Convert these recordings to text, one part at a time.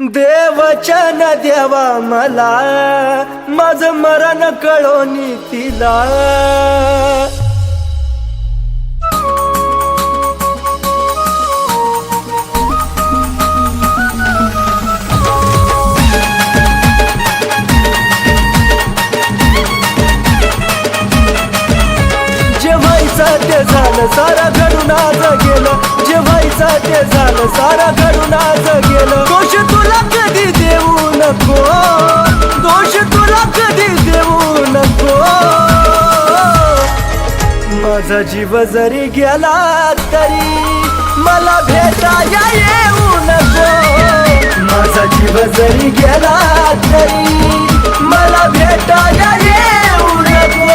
देवचन देवा मला माझ मरण कळोनी तिला. ते झालं सारा घडून आज गेलं. जे ते झालं सारा घडून आज गेलं. दोष तुला कधी देऊ नको. दोष तुला कधी देऊ नको. माझा जीव जरी गेला तरी मला भेटाया येऊ नको. माझा जीव जरी गेला तरी मला भेटाया येऊ नको.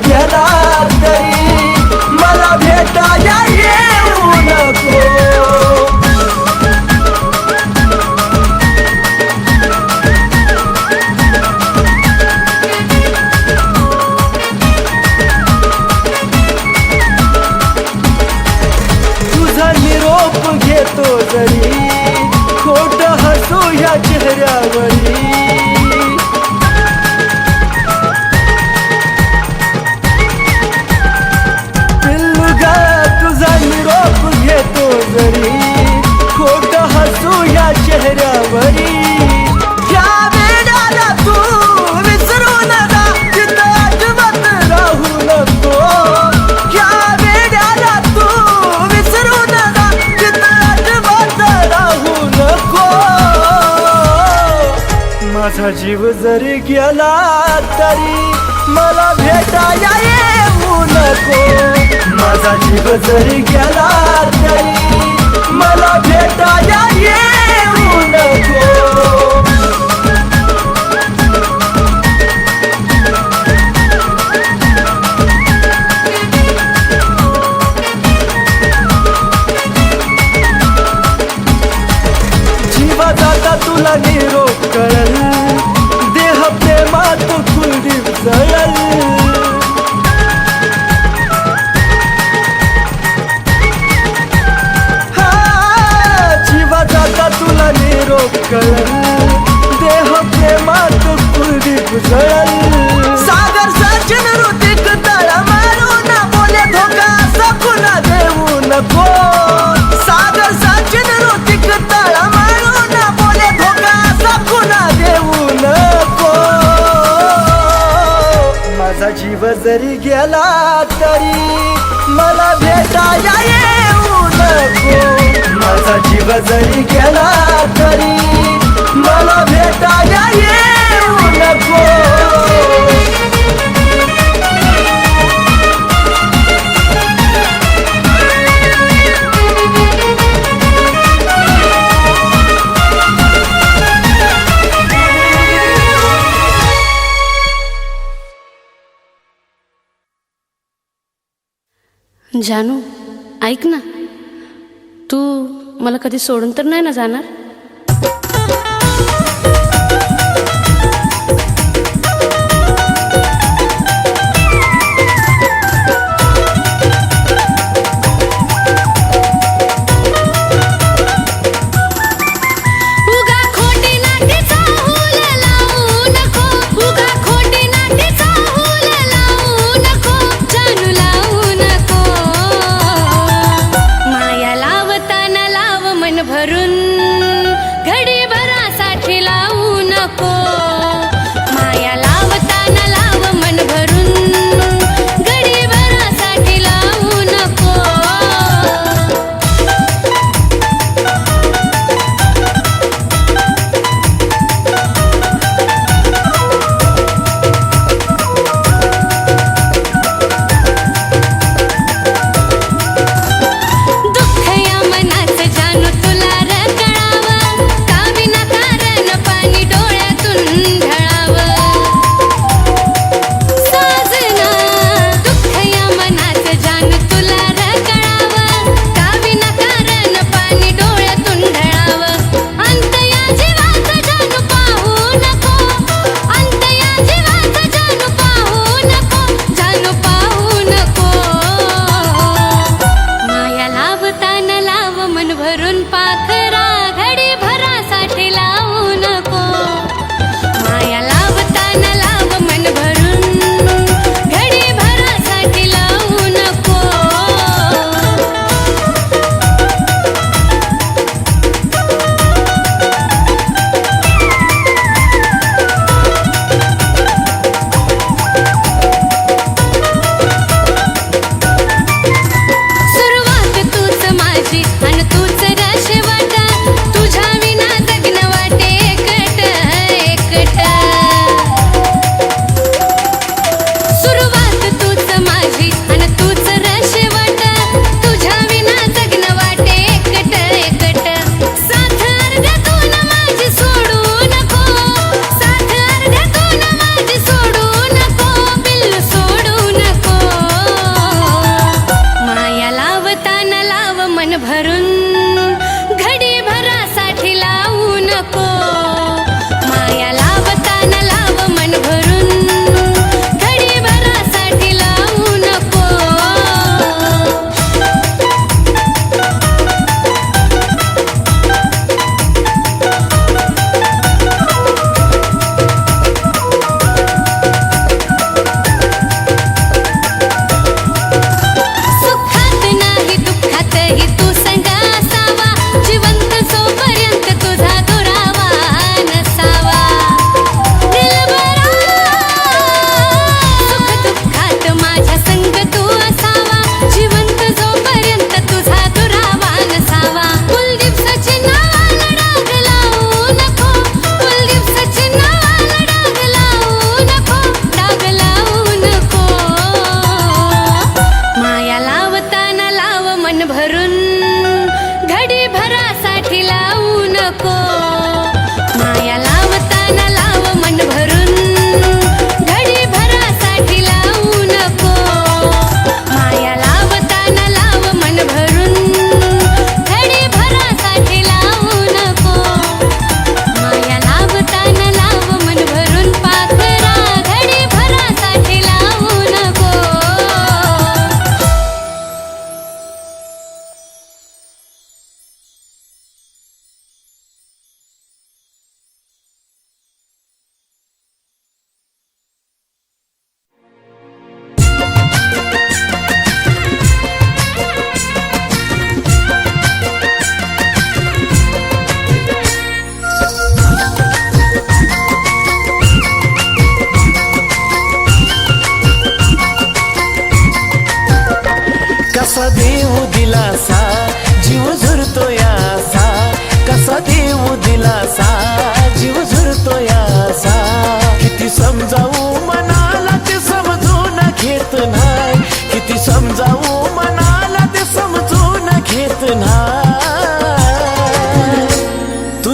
जरी गेला तरी. माझा जीव जरी गेला तरी मला भेटाया येऊ नको माझा जीव जरी गेला तरी मला भेटाया येऊ नको जीवा जाता तुला निरोप कळला. कुलदीप सागर सचिन ऋतिक तळ ना बोले धोका सकुना देऊ नको. सागर सचिन ऋतिक तळ ना बोले धोका सकुना देऊ नको. माझा जीव जरी गेला तरी मला भेटाया येऊ नको. माझा जीव जरी गेला तरी मला भेटाया येऊ जानू ऐक ना. तू मला कधी सोडून तर नाही ना जाणार?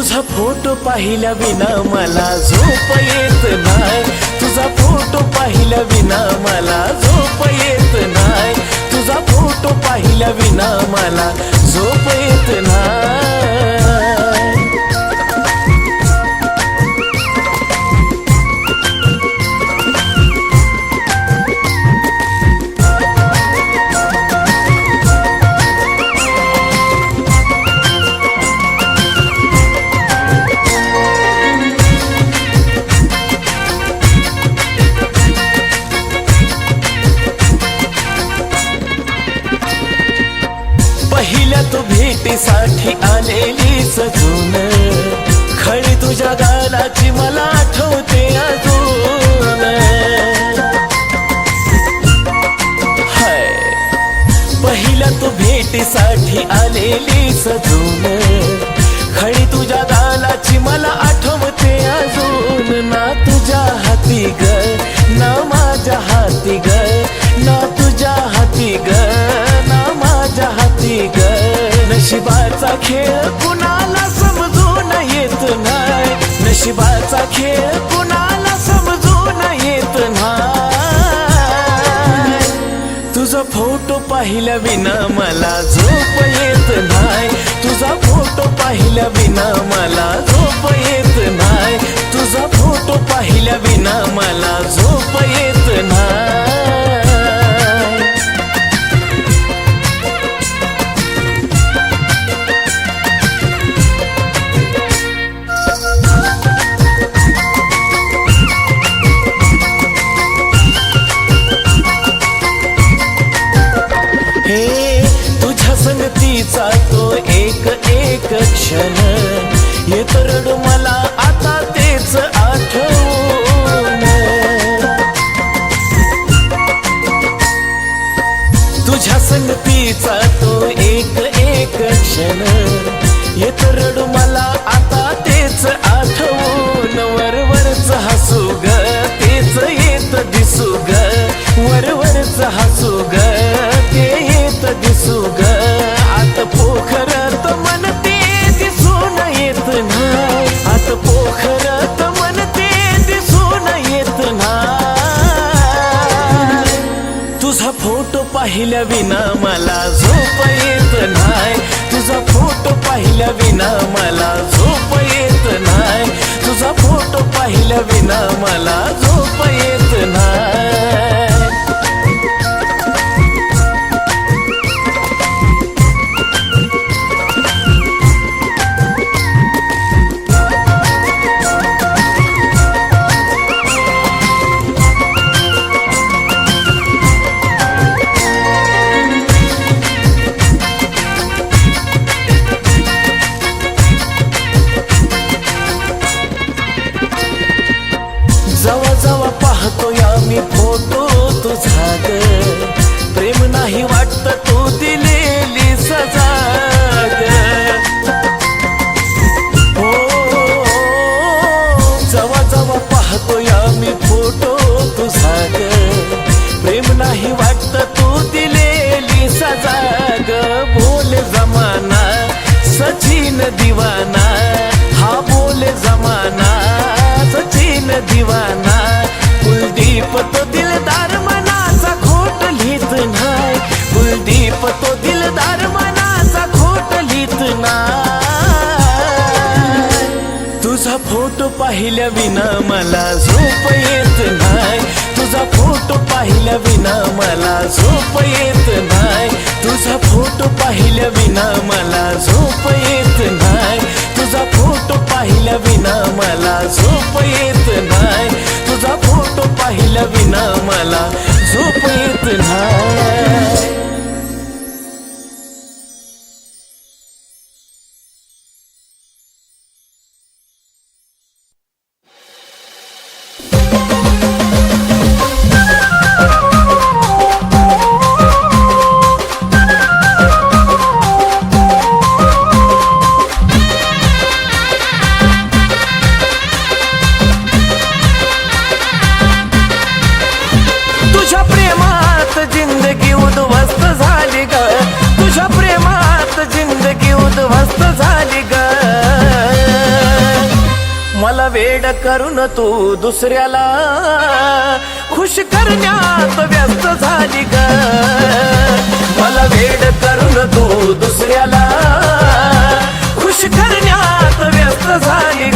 तुझा फोटो पाहिल्या विना मला झोप येत नाही. तुझा फोटो पाहिल्या विना मला झोप येत नाही. तुझा फोटो पाहिल्या विना मला झोप येत नाही. आलेली सजून खळी तुझ्या गालाची मला आठवते अजून. हाय पहिल्या तू भेटीसाठी आलेली सजून खळी तुझ्या गालाची मला आठव खेळ कुणाला समजून येत नाही? नशिबाचा खेळ कुणाला समजून येत नाही? तुझा फोटो पाहिल्या विना मला झोप येत नाही. तुझा फोटो पाहिल्या विना मला झोप येत नाही. तुझा फोटो पाहिल्या विना मला झोप येत नाही. फोटो विना मला पाहिल्या विना मला झोप येत नाही. तुझा फोटो पाहिल्या विना मला झोप येत नाही. तुझा फोटो पाहिल्या विना मला झोप येत नाही. तुझा फोटो पाहिल्या विना मला झोप येत नाही. तुझा फोटो पाहिल्या विना मला झोप येत नाही. तू दुसऱ्याला. खुश करण्यात व्यस्त झाली ग. मला वेड करून तू दुसऱ्याला. खुश करण्यात व्यस्त झाली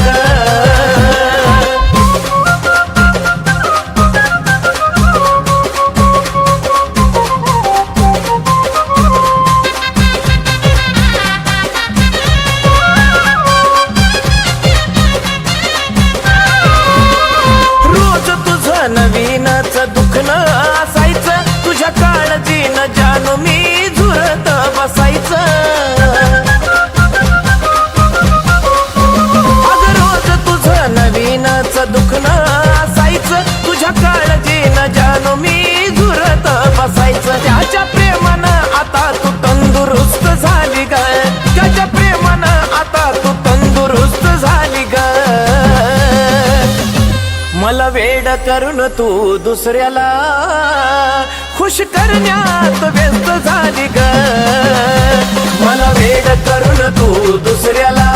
दुखणं असायचं. तुझ्या काळजीनं जाणू मी झुरत बसायचं. अगं रोज तुझं नवीनच दुखणं असायचं. तुझ्या काळजीनं जाणू मी झुरत बसायचं. करून तू दुसऱ्याला खुश करण्यात व्यस्त झाली ग. मला वेड करून तू दुसऱ्याला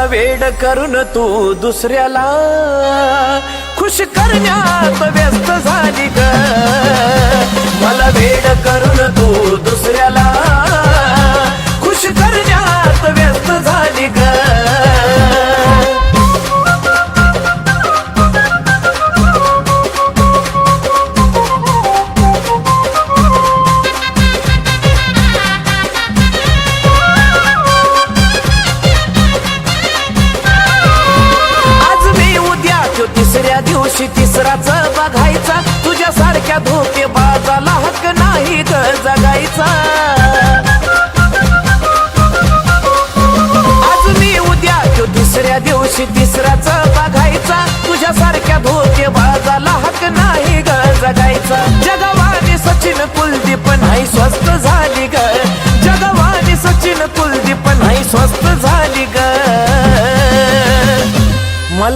मला वेड करून तू दुसऱ्याला खुश करण्यात व्यस्त झाली ग. मला वेड करून तू दुसऱ्याला खुश करण्यात व्यस्त झाली ग.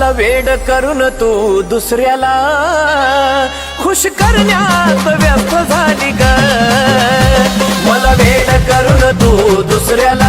मला वेड करून तू दुसऱ्याला खुश करण्यात व्यस्त झाली ग. मला वेड करून तू दुसऱ्याला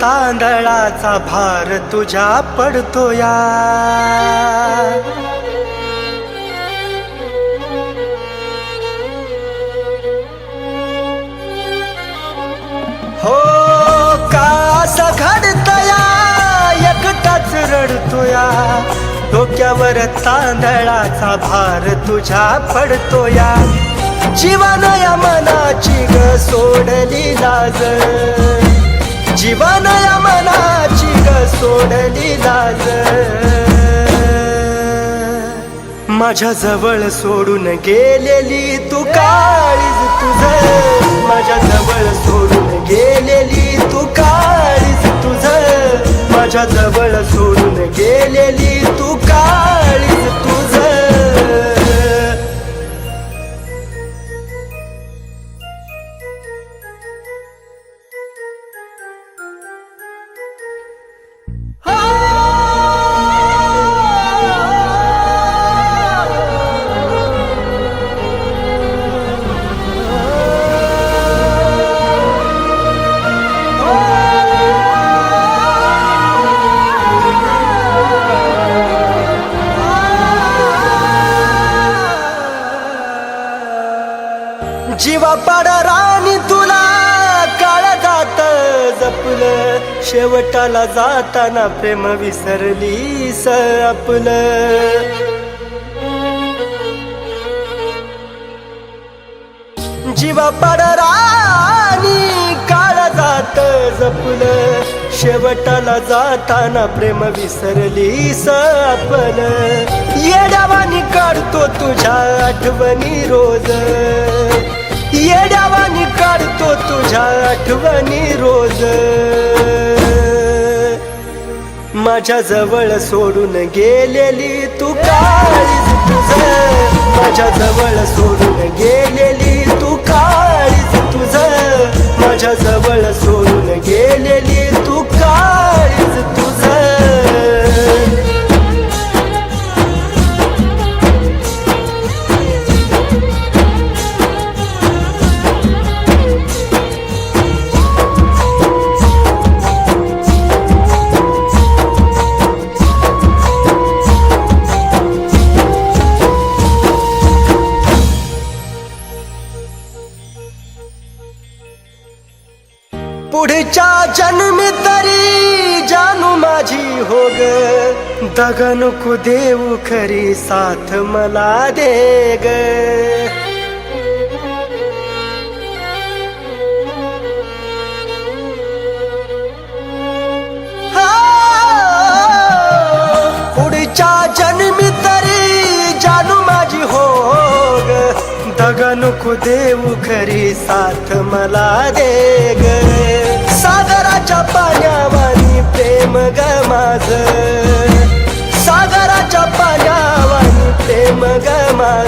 तांदळाचा भार तुझ्या पडतोया हो का घडतया एकटाच रडतोया डोक्यावर तांदळाचा भार तुझ्या पडतोया जीवानया मनाची ग सोडली लाज. जीवानया मनाची ग सोडली लाज. माझ्या जवळ सोडून गेलेली तू काळीज तुझ. माझ्या जवळ सोडून गेलेली तू काळीज तुझ. माझ्या जवळ सोडून गेलेली तू काळीज तुझ. जीवा पाड राणी तुला. काळ जात जपलं. शेवटाला जाताना प्रेम विसरली आपलं. जीवा पाड राणी काळ जात जपलं. शेवटाला जाताना प्रेम विसरली सपल येड्यावानी काढतो तुझ्या आठवणी रोज. येड्यावानी काढतो तुझ्या आठवणी रोज. माझ्या जवळ सोडून गेलेली तू काळीज तुझ. माझ्या जवळ सोडून गेलेली तू काळीज तुझ. माझ्या जवळ सोडून गेलेली तू काळीज तुझ. ग नको देऊ खरी साथ मला दे ग पुढच्या जन्मी तरी जानू माझी हो ग दग नको देऊ खरी साथ मला दे ग सागराच्या पाण्यावानी प्रेम ग माझ।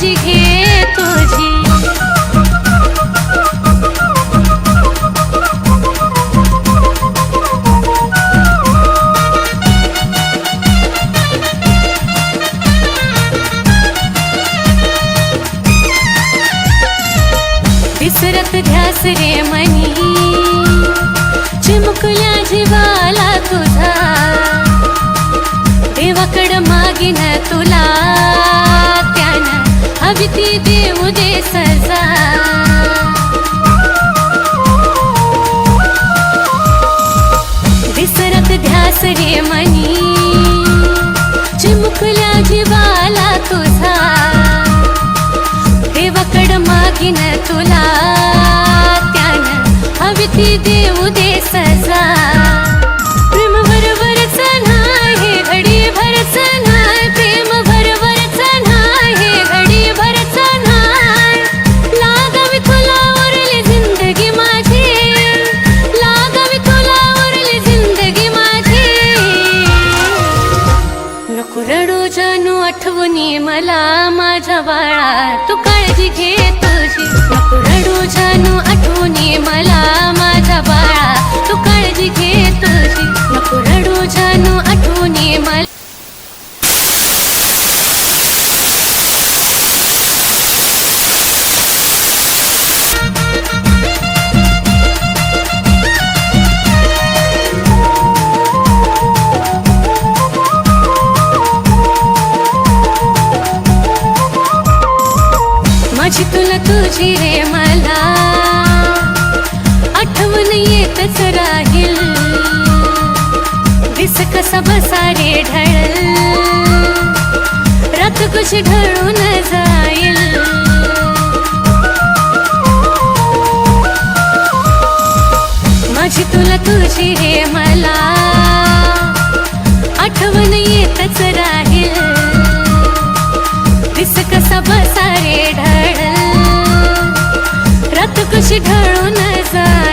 জিগে आकाश ढळून जाईल. माझी तुला तुझी हे मला आठवण येतच राहील. दिस कसा बसा रे ढळ रात कशी ढळून जाईल.